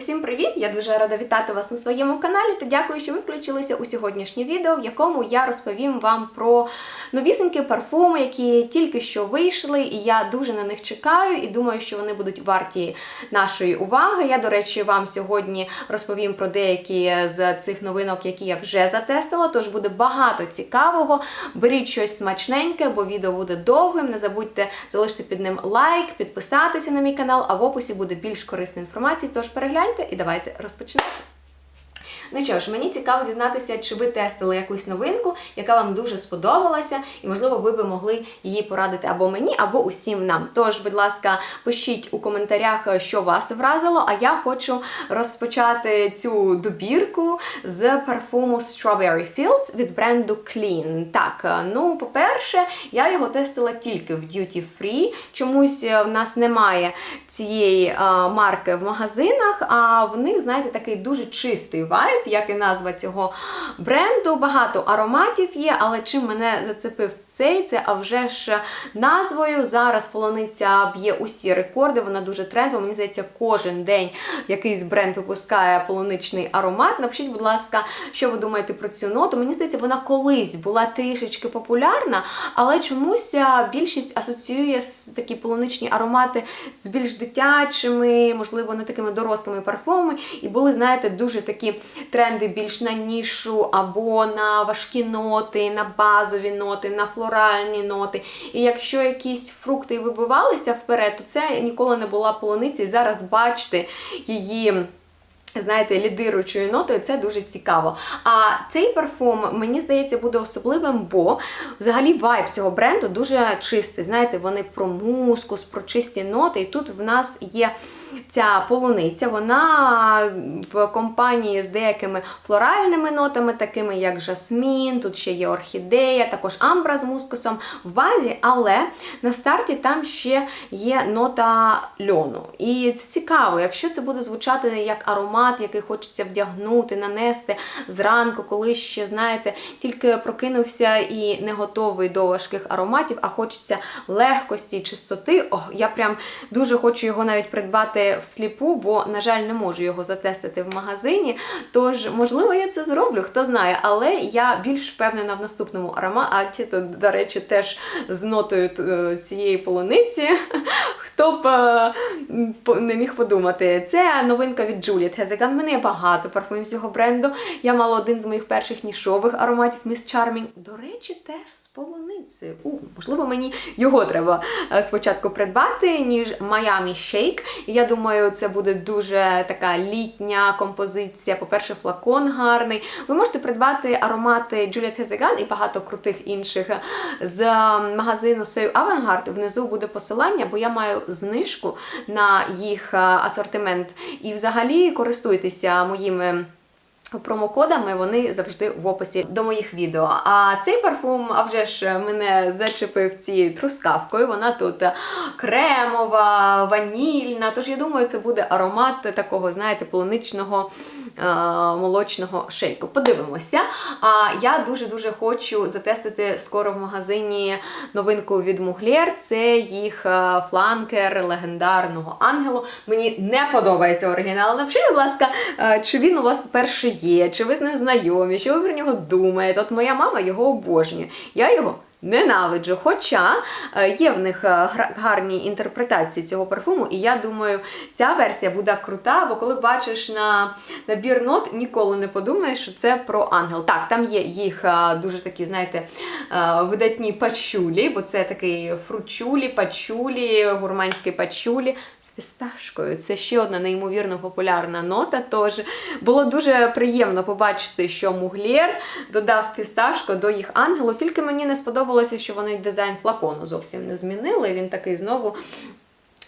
Всім привіт! Я дуже рада вітати вас на своєму каналі та дякую, що ви включилися у сьогоднішнє відео, в якому я розповім вам про новісенькі парфуми, які тільки що вийшли, і я дуже на них чекаю і думаю, що вони будуть варті нашої уваги. Я, до речі, вам сьогодні розповім про деякі з цих новинок, які я вже затестила. Тож буде багато цікавого. Беріть щось смачненьке, бо відео буде довгим. Не забудьте залишити під ним лайк, підписатися на мій канал, а в описі буде більш корисної інформації. Тож перегляньте і давайте розпочнемо. Ну що ж, мені цікаво дізнатися, чи ви тестили якусь новинку, яка вам дуже сподобалася, і, можливо, ви би могли її порадити або мені, або усім нам. Тож, будь ласка, пишіть у коментарях, що вас вразило, а я хочу розпочати цю добірку з парфуму Strawberry Fields від бренду Clean. Так, ну, по-перше, я його тестила тільки в Duty Free. Чомусь в нас немає цієї а, марки в магазинах, а в них, знаєте, такий дуже чистий вайб як і назва цього бренду. Багато ароматів є, але чим мене зацепив цей, це а вже ж назвою. Зараз полуниця б'є усі рекорди, вона дуже трендова. Мені здається, кожен день якийсь бренд випускає полуничний аромат. Напишіть, будь ласка, що ви думаєте про цю ноту. Мені здається, вона колись була трішечки популярна, але чомусь більшість асоціює такі полуничні аромати з більш дитячими, можливо, не такими дорослими парфумами. І були, знаєте, дуже такі тренди більш на нішу, або на важкі ноти, на базові ноти, на флоральні ноти. І якщо якісь фрукти вибивалися вперед, то це ніколи не була полуниця. І зараз бачите її. Знаєте, лідируючою нотою, це дуже цікаво. А цей парфум, мені здається, буде особливим, бо взагалі вайб цього бренду дуже чистий. Знаєте, вони про мускус, про чисті ноти. І тут в нас є ця полуниця, вона в компанії з деякими флоральними нотами, такими як жасмін, тут ще є орхідея, також амбра з мускусом в базі, але на старті там ще є нота льону. І це цікаво, якщо це буде звучати як аромат, який хочеться вдягнути, нанести зранку, коли ще, знаєте, тільки прокинувся і не готовий до важких ароматів, а хочеться легкості, чистоти. О, я прям дуже хочу його навіть придбати всліпу, бо, на жаль, не можу його затестити в магазині. Тож, можливо, я це зроблю, хто знає, але я більш впевнена в наступному ароматі, то, до речі, теж з нотою е, цієї полуниці. Хто б е, не міг подумати, це новинка від Juliet Hezegan. Мене багато парфумів цього бренду. Я мала один з моїх перших нішових ароматів Miss Charming. До речі, теж з полуницею. Можливо, мені його треба е, спочатку придбати, ніж Miami Shake. Я думаю, це буде дуже така літня композиція. По-перше, флакон гарний. Ви можете придбати аромати Juliet Hezegan і багато крутих інших з магазину Save Avantgarde. Внизу буде посилання, бо я маю знижку на їх асортимент. І взагалі користуйтеся моїми. Промокодами вони завжди в описі до моїх відео. А цей парфум, а вже ж мене зачепив цією трускавкою. Вона тут кремова, ванільна. Тож я думаю, це буде аромат такого, знаєте, полуничного молочного шейку. Подивимося. А я дуже-дуже хочу затестити скоро в магазині новинку від Муглєр. Це їх фланкер легендарного ангелу. Мені не подобається оригінал. Напишіть, будь ласка, чи він у вас, по-перше, є, чи ви з ним знайомі, що ви про нього думаєте? От моя мама його обожнює. Я його. Ненавиджу, хоча є в них гарні інтерпретації цього парфуму, і я думаю, ця версія буде крута, бо коли бачиш на набір нот, ніколи не подумаєш, що це про ангел. Так, там є їх дуже такі, знаєте, видатні пачулі, бо це такий фручулі, пачулі, гурманські пачулі з фісташкою. Це ще одна неймовірно популярна нота. Тож було дуже приємно побачити, що Муглєр додав фісташку до їх ангелу, тільки мені не сподобалося сподобалося, що вони дизайн флакону зовсім не змінили. Він такий знову.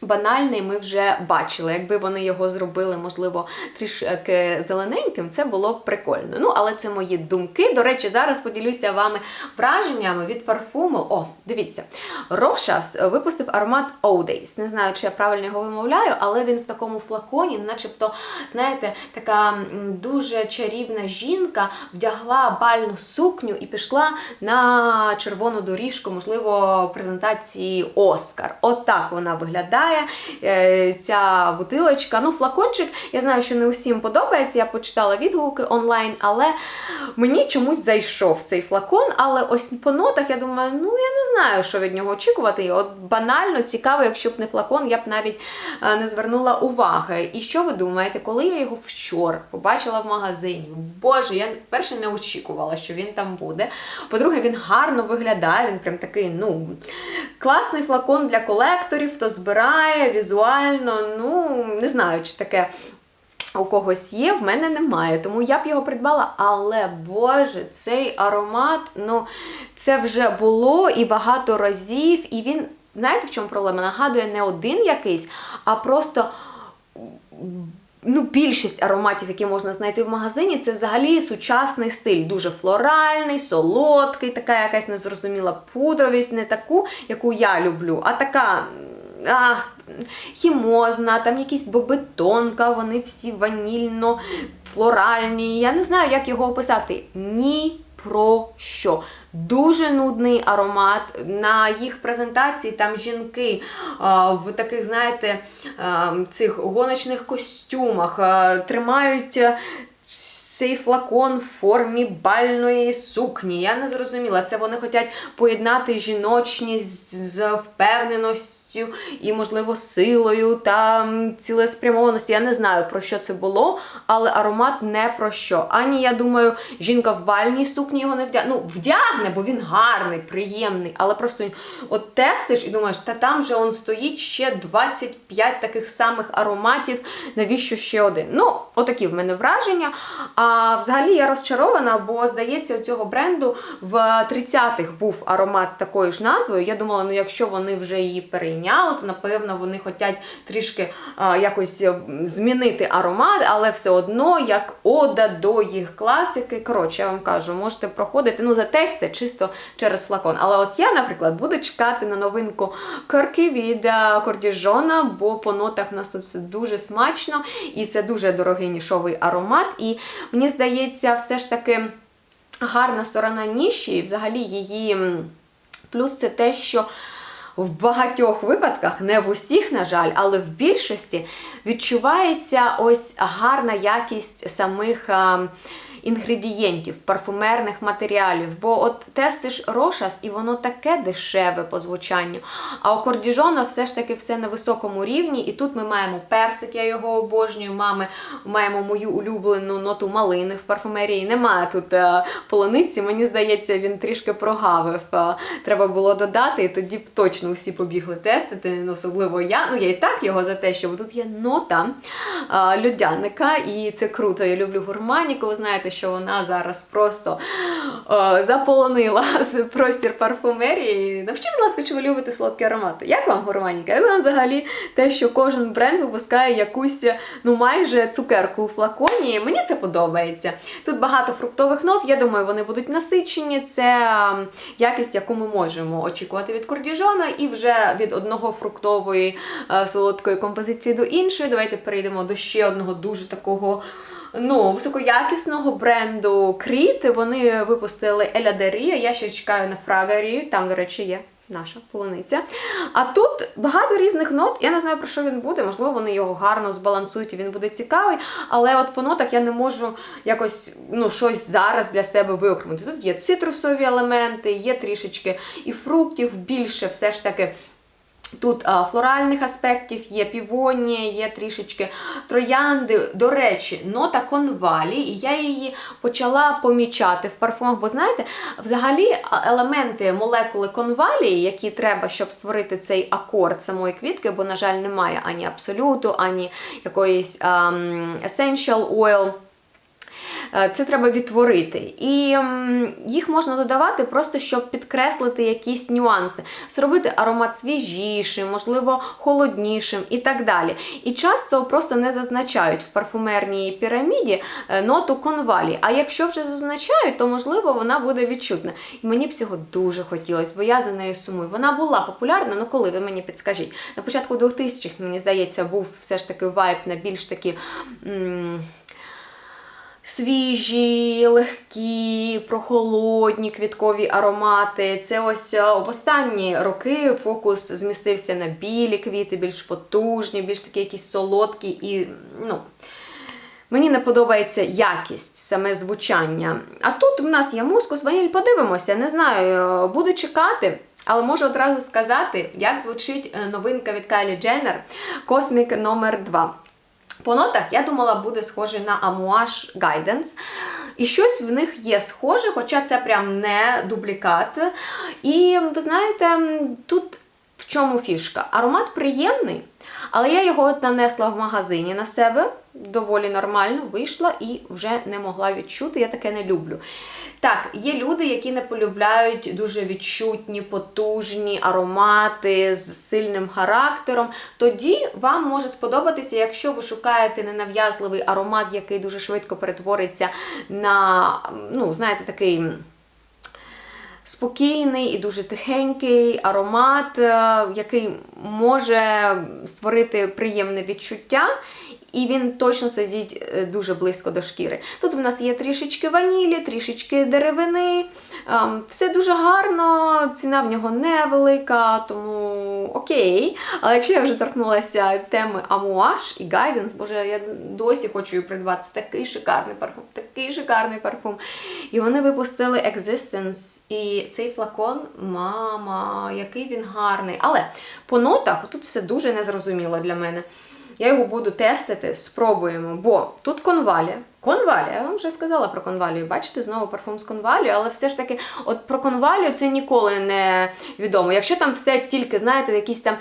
Банальний ми вже бачили. Якби вони його зробили, можливо, трішки зелененьким, це було б прикольно. Ну, але це мої думки. До речі, зараз поділюся вами враженнями від парфуму. О, дивіться, Рошас випустив аромат Odays. Не знаю, чи я правильно його вимовляю, але він в такому флаконі, начебто, знаєте, така дуже чарівна жінка вдягла бальну сукню і пішла на червону доріжку, можливо, презентації Оскар. От вона виглядає виглядає е, ця бутилочка. Ну, флакончик, я знаю, що не усім подобається. Я почитала відгуки онлайн, але мені чомусь зайшов цей флакон. Але ось по нотах я думаю, ну я не знаю, що від нього очікувати. От банально цікаво, якщо б не флакон, я б навіть е, не звернула уваги. І що ви думаєте, коли я його вчора побачила в магазині? Боже, я перше не очікувала, що він там буде. По-друге, він гарно виглядає, він прям такий, ну, класний флакон для колекторів, хто збирає візуально, ну, не знаю, чи таке. У когось є, в мене немає, тому я б його придбала. Але Боже, цей аромат, ну це вже було і багато разів. І він, знаєте, в чому проблема? Нагадує не один якийсь, а просто ну, більшість ароматів, які можна знайти в магазині, це взагалі сучасний стиль. Дуже флоральний, солодкий, така якась незрозуміла пудровість, не таку, яку я люблю, а така. Ах, хімозна, там якісь бобетонка, вони всі ванільно, флоральні. Я не знаю, як його описати. Ні про що. Дуже нудний аромат. На їх презентації там жінки а, в таких, знаєте, а, цих гоночних костюмах а, тримають. Цей флакон в формі бальної сукні. Я не зрозуміла. Це вони хочуть поєднати жіночність з впевненістю і, можливо, силою та м, цілеспрямованістю. Я не знаю, про що це було, але аромат не про що. Ані, я думаю, жінка в бальній сукні його не вдягне. Ну, вдягне, бо він гарний, приємний. Але просто от тестиш і думаєш, та там же он стоїть ще 25 таких самих ароматів. Навіщо ще один? Ну, отакі в мене враження. А взагалі я розчарована, бо здається, у цього бренду в 30-х був аромат з такою ж назвою. Я думала, ну якщо вони вже її перейняли, то напевно вони хочуть трішки а, якось змінити аромат, але все одно як ода до їх класики. Коротше, я вам кажу, можете проходити, ну затести чисто через флакон. Але ось я, наприклад, буду чекати на новинку корки від кордіжона, бо по нотах у нас тут все дуже смачно і це дуже дорогий нішовий аромат. І мені здається, все ж таки гарна сторона ніші, і взагалі її плюс це те, що в багатьох випадках, не в усіх, на жаль, але в більшості відчувається ось гарна якість самих. А, Інгредієнтів, парфумерних матеріалів, бо от тестиш рошас, і воно таке дешеве по звучанню. А у кордіжона все ж таки все на високому рівні. І тут ми маємо персик, я його обожнюю. Мами маємо мою улюблену ноту малини в парфумерії. Немає тут е, полуниці. Мені здається, він трішки прогавив. Е, треба було додати, і тоді б точно всі побігли тестити. Особливо я. Ну я і так його за те, що тут є нота е, льодяника, і це круто. Я люблю гурманіку. Ви знаєте, що вона зараз просто е, заполонила простір парфумерії. Навчіть, будь ласка, чи ви любите солодкі аромати? Як вам гурманіка? Як вам взагалі те, що кожен бренд випускає якусь ну майже цукерку у флаконі? Мені це подобається. Тут багато фруктових нот, я думаю, вони будуть насичені. Це якість, яку ми можемо очікувати від кордіжона, і вже від одного фруктової е, солодкої композиції до іншої. Давайте перейдемо до ще одного дуже такого ну, високоякісного бренду Кріт. Вони випустили Еля Дерія. Я ще чекаю на Фрагарію. Там, до речі, є. Наша полуниця. А тут багато різних нот. Я не знаю, про що він буде. Можливо, вони його гарно збалансують і він буде цікавий. Але от по нотах я не можу якось ну, щось зараз для себе виокремити. Тут є цитрусові елементи, є трішечки і фруктів, більше все ж таки Тут а, флоральних аспектів, є півонія, є трішечки троянди. До речі, нота конвалі, і я її почала помічати в парфумах, бо знаєте, взагалі елементи молекули конвалії, які треба, щоб створити цей акорд самої квітки, бо, на жаль, немає ані абсолюту, ані якоїсь um, essential oil. Е, це треба відтворити. І їх можна додавати просто, щоб підкреслити якісь нюанси, зробити аромат свіжішим, можливо, холоднішим і так далі. І часто просто не зазначають в парфумерній піраміді е, ноту конвалі. А якщо вже зазначають, то можливо вона буде відчутна. І мені б цього дуже хотілося, бо я за нею сумую. Вона була популярна, ну коли ви мені підскажіть. На початку 2000-х, мені здається, був все ж таки вайб на більш такі. М свіжі, легкі, прохолодні квіткові аромати. Це ось е, в останні роки фокус змістився на білі квіти, більш потужні, більш такі якісь солодкі і, ну. Мені не подобається якість, саме звучання. А тут в нас є мускус, ваніль, подивимося, не знаю, е, буду чекати. Але можу одразу сказати, як звучить е, новинка від Кайлі Дженнер Космік номер 2 По нотах я думала, буде схоже на Amouage Guidance. І щось в них є схоже, хоча це прям не дублікат. І ви знаєте, тут в чому фішка? Аромат приємний, але я його от нанесла в магазині на себе доволі нормально, вийшла і вже не могла відчути. Я таке не люблю. Так, є люди, які не полюбляють дуже відчутні, потужні аромати з сильним характером. Тоді вам може сподобатися, якщо ви шукаєте ненав'язливий аромат, який дуже швидко перетвориться на, ну, знаєте, такий спокійний і дуже тихенький аромат, е, який може створити приємне відчуття. І він точно сидить е, дуже близько до шкіри. Тут в нас є трішечки ванілі, трішечки деревини. ем, Все дуже гарно, ціна в нього невелика, тому окей. Але якщо я вже торкнулася теми Амуаш і Guidance, боже, я досі хочу придбати. Такий шикарний парфум, такий шикарний парфум. І вони випустили Existence. І цей флакон, мама, який він гарний. Але по нотах тут все дуже незрозуміло для мене. Я його буду тестити, спробуємо, бо тут конвалія. Конвалія, я вам вже сказала про конвалію. Бачите, знову парфум з конвалію, але все ж таки, от про конвалію це ніколи не відомо. Якщо там все тільки, знаєте, якісь там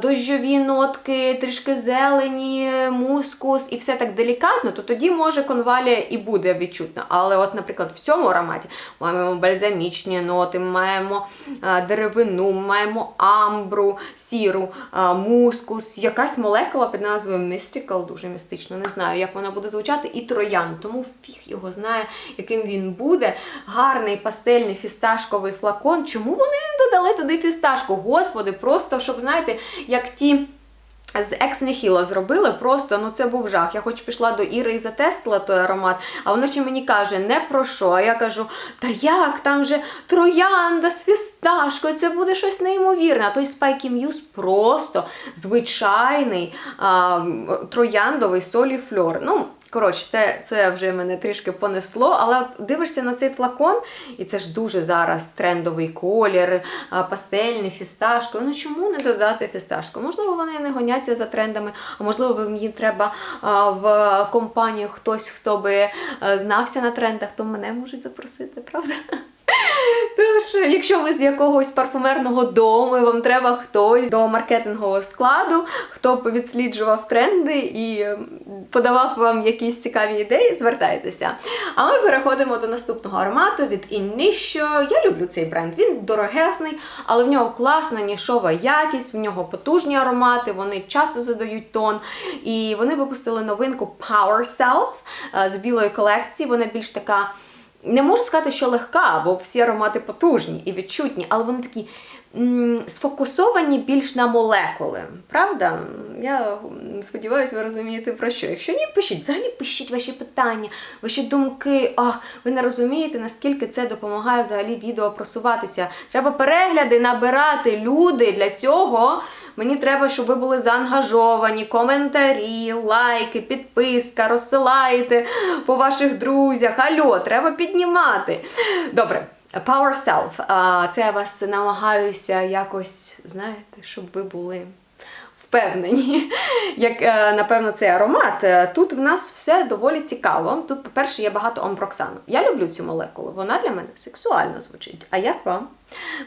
дощові нотки, трішки зелені, мускус і все так делікатно, то тоді може конвалія і буде відчутна. Але, от, наприклад, в цьому ароматі маємо бальзамічні ноти, маємо деревину, маємо амбру, сіру, мускус, якась молекула під назвою Mystical, дуже містично, не знаю, як вона буде звучати, і троян. Тому фіг його знає, яким він буде. Гарний пастельний фісташковий флакон. Чому вони не додали туди фісташку? Господи, просто щоб, знаєте, як ті. З Nihilo зробили просто, ну це був жах. Я хоч пішла до Іри і затестила той аромат, а вона ще мені каже, не про що. А я кажу, та як, там же троянда з фісташкою, це буде щось неймовірне. А той Spikey Muse просто звичайний а, трояндовий солі фльор. Ну, Коротше, це, це вже мене трішки понесло, але от дивишся на цей флакон, і це ж дуже зараз трендовий колір, пастельний, фісташко. Ну чому не додати фісташку? Можливо, вони не гоняться за трендами, а можливо, їм треба в компанію хтось, хто би знався на трендах, то мене можуть запросити, правда? Тож, якщо ви з якогось парфумерного дому, і вам треба хтось до маркетингового складу, хто відсліджував тренди і ем, подавав вам якісь цікаві ідеї, звертайтеся. А ми переходимо до наступного аромату від Initio. Я люблю цей бренд. Він дорогесний, але в нього класна нішова якість, в нього потужні аромати, вони часто задають тон. І вони випустили новинку Power Self е, з білої колекції. Вона більш така. Не можу сказати, що легка, бо всі аромати потужні і відчутні, але вони такі м, сфокусовані більш на молекули. Правда? Я сподіваюся, ви розумієте про що. Якщо ні, пишіть, взагалі пишіть ваші питання, ваші думки. Ах, ви не розумієте, наскільки це допомагає взагалі відео просуватися. Треба перегляди набирати люди для цього. Мені треба, щоб ви були заангажовані, коментарі, лайки, підписка, розсилайте по ваших друзях. Алло, треба піднімати. Добре. Power Self. Це я вас намагаюся якось, знаєте, щоб ви були впевнені. Як, е, напевно, цей аромат. Е, Тут в нас все доволі цікаво. Тут, по-перше, є багато омпроксану. Я люблю цю молекулу, вона для мене сексуально звучить. А як вам?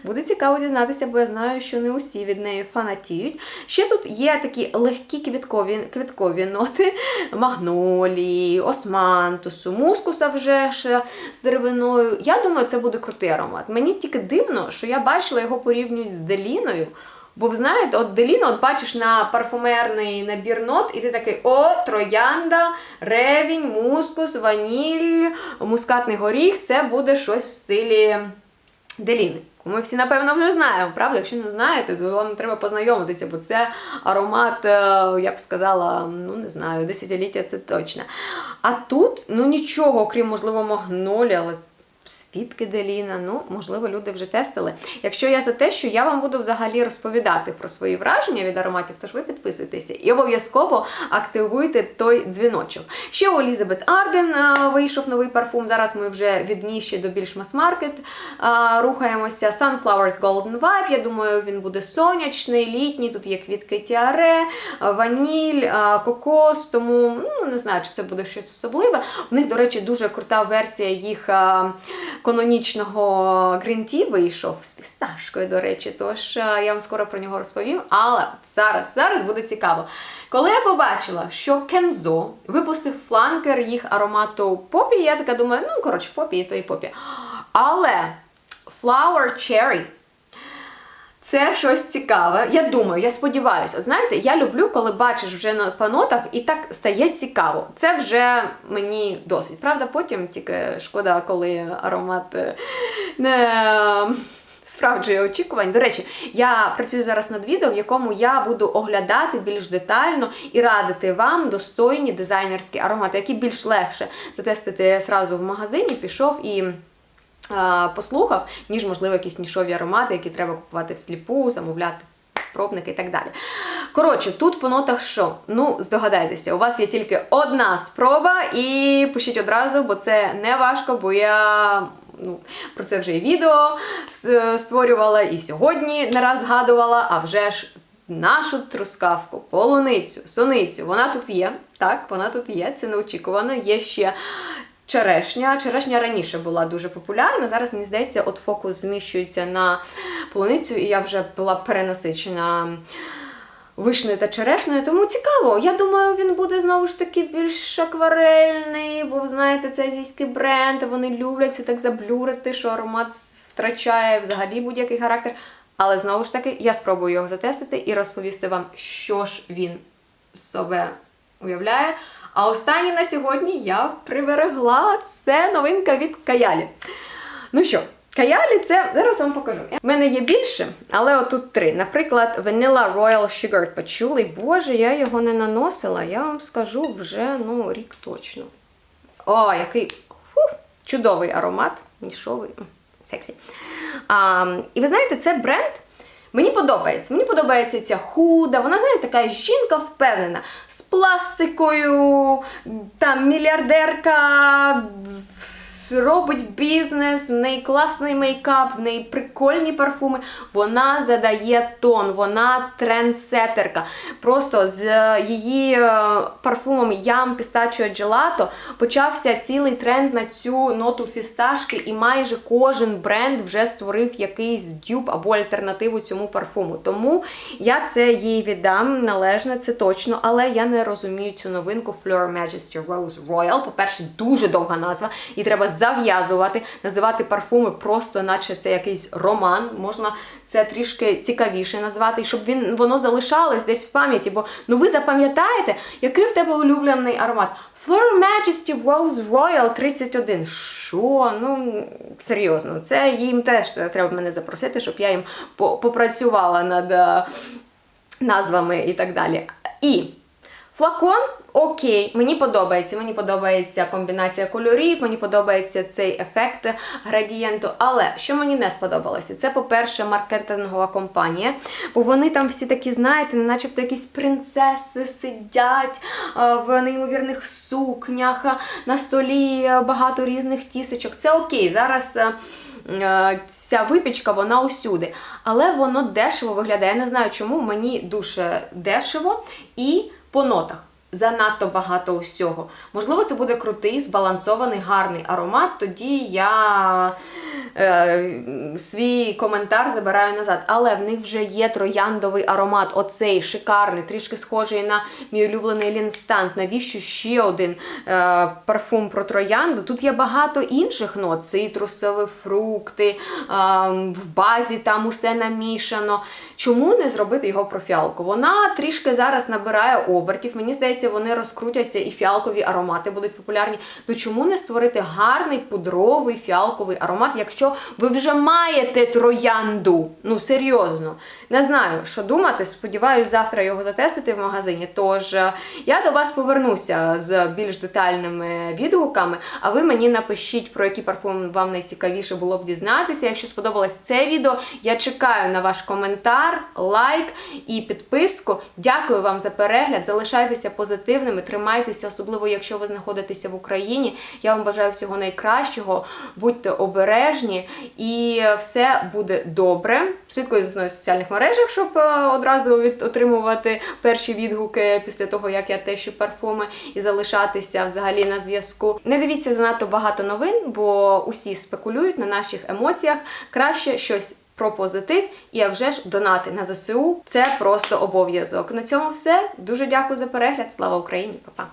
Буде цікаво дізнатися, бо я знаю, що не усі від неї фанатіють. Ще тут є такі легкі квіткові квіткові ноти: магнолії, османтусу, мускуса вже ж з деревиною. Я думаю, це буде крутий аромат. Мені тільки дивно, що я бачила його порівнюють з Деліною. Бо ви знаєте, от Деліно, от бачиш на парфумерний набір нот, і ти такий: о, троянда, ревінь, мускус, ваніль, мускатний горіх це буде щось в стилі Деліни. Ми всі, напевно, вже знаємо, правда? Якщо не знаєте, то вам треба познайомитися, бо це аромат, е, я б сказала, ну не знаю, десятиліття це точно. А тут, ну нічого, окрім, можливо, магнолі, але свідки Деліна, ну, можливо, люди вже тестили. Якщо я за те, що я вам буду взагалі розповідати про свої враження від ароматів, тож ви підписуйтеся і обов'язково активуйте той дзвіночок. Ще у Елізабет Арден е, вийшов новий парфум. Зараз ми вже від ніші до більш мас-маркет е, рухаємося. Sunflowers Golden Vibe. Я думаю, він буде сонячний, літній. Тут є квітки тіаре, ваніль, е, кокос. Тому ну, не знаю, чи це буде щось особливе. У них, до речі, дуже крута версія їх канонічного грінті вийшов з пісташкою, до речі. Тож е, я вам скоро про нього розповім. Але зараз, зараз буде цікаво. Коли я побачила, що Кензо випустив фланкер їх аромату попі, я така думаю, ну коротше, попі, то і попі. Але Flower Cherry це щось цікаве. Я думаю, я сподіваюся. От Знаєте, я люблю, коли бачиш вже на панотах і так стає цікаво. Це вже мені досить. Правда, потім тільки шкода, коли аромат е, не справджує очікувань. До речі, я працюю зараз над відео, в якому я буду оглядати більш детально і радити вам достойні дизайнерські аромати, які більш легше затестити сразу в магазині, пішов і. А, Послухав, ніж, можливо, якісь нішові аромати, які треба купувати всліпу, замовляти пробники і так далі. Коротше, тут по нотах що? Ну, здогадайтеся, у вас є тільки одна спроба, і пишіть одразу, бо це не важко, бо я. Ну, про це вже і відео створювала, і сьогодні не раз згадувала, а вже ж нашу трускавку, полуницю, суницю, вона тут є. Так, вона тут є, це неочікувано. Є ще черешня. Черешня раніше була дуже популярна. Зараз, мені здається, от фокус зміщується на полуницю, і я вже була перенасичена вишнею та черешнею. Тому цікаво. Я думаю, він буде знову ж таки більш акварельний, бо знаєте, це азійський бренд, вони люблять це так заблюрити, що аромат втрачає взагалі будь-який характер. Але знову ж таки, я спробую його затестити і розповісти вам, що ж він себе уявляє. А останній на сьогодні я приберегла це новинка від Каялі. Ну що, Каялі це зараз вам покажу. У мене є більше, але отут три. Наприклад, Vanilla Royal Sugar Patchouli. Боже, я його не наносила, я вам скажу вже ну, рік точно. О, який фу, чудовий аромат, нішовий, сексі. А, і ви знаєте, це бренд. Мені подобається. Мені подобається ця худа. Вона, знаєте, така жінка впевнена з пластикою, там мільярдерка. Робить бізнес, в неї класний мейкап, в неї прикольні парфуми. Вона задає тон, вона трендсетерка. Просто з е, її е, парфумом Ям Pistachio Gelato почався цілий тренд на цю ноту фісташки, і майже кожен бренд вже створив якийсь дюб або альтернативу цьому парфуму. Тому я це їй віддам належне, це точно, але я не розумію цю новинку Fleur Majesty Rose Royal. По-перше, дуже довга назва, і треба зав'язувати, називати парфуми просто, наче це якийсь роман. Можна це трішки цікавіше назвати, і щоб він воно залишалось десь в пам'яті. Бо ну ви запам'ятаєте, який в тебе улюблений аромат? Fleur Majesty Rose Royal 31. Що? Ну, серйозно, це їм теж треба мене запросити, щоб я їм попрацювала над е, назвами і так далі. І флакон окей, мені подобається. Мені подобається комбінація кольорів, мені подобається цей ефект градієнту. Але що мені не сподобалося, це, по-перше, маркетингова компанія, бо вони там всі такі, знаєте, начебто якісь принцеси сидять е, в неймовірних сукнях, е, на столі багато різних тістечок. Це окей. Зараз. е, Ця випічка, вона усюди. Але воно дешево виглядає. Я не знаю чому, мені дуже дешево і по нотах. Занадто багато усього. Можливо, це буде крутий, збалансований, гарний аромат. Тоді я е, свій коментар забираю назад. Але в них вже є трояндовий аромат, оцей шикарний, трішки схожий на мій улюблений лінстант. Навіщо ще один е, парфум про троянду? Тут є багато інших нот: цитрусові, фрукти, е, в базі там усе намішано. Чому не зробити його про фіалку? Вона трішки зараз набирає обертів. Мені здається, здається, вони розкрутяться і фіалкові аромати будуть популярні. Ну чому не створити гарний пудровий фіалковий аромат, якщо ви вже маєте троянду? Ну серйозно. Не знаю, що думати. Сподіваюсь, завтра його затестити в магазині. Тож е, я до вас повернуся з більш детальними відгуками. А ви мені напишіть, про який парфум вам найцікавіше було б дізнатися. Якщо сподобалось це відео, я чекаю на ваш коментар, лайк і підписку. Дякую вам за перегляд. Залишайтеся позитивними, тримайтеся, особливо якщо ви знаходитеся в Україні. Я вам бажаю всього найкращого. Будьте обережні і все буде добре. Слідкуйте в соціальних мережах, щоб е, одразу отримувати перші відгуки після того, як я тещу парфуми і залишатися взагалі на зв'язку. Не дивіться занадто багато новин, бо усі спекулюють на наших емоціях. Краще щось. Про позитив і а вже ж донати на ЗСУ це просто обов'язок. На цьому все. Дуже дякую за перегляд. Слава Україні, Па-па!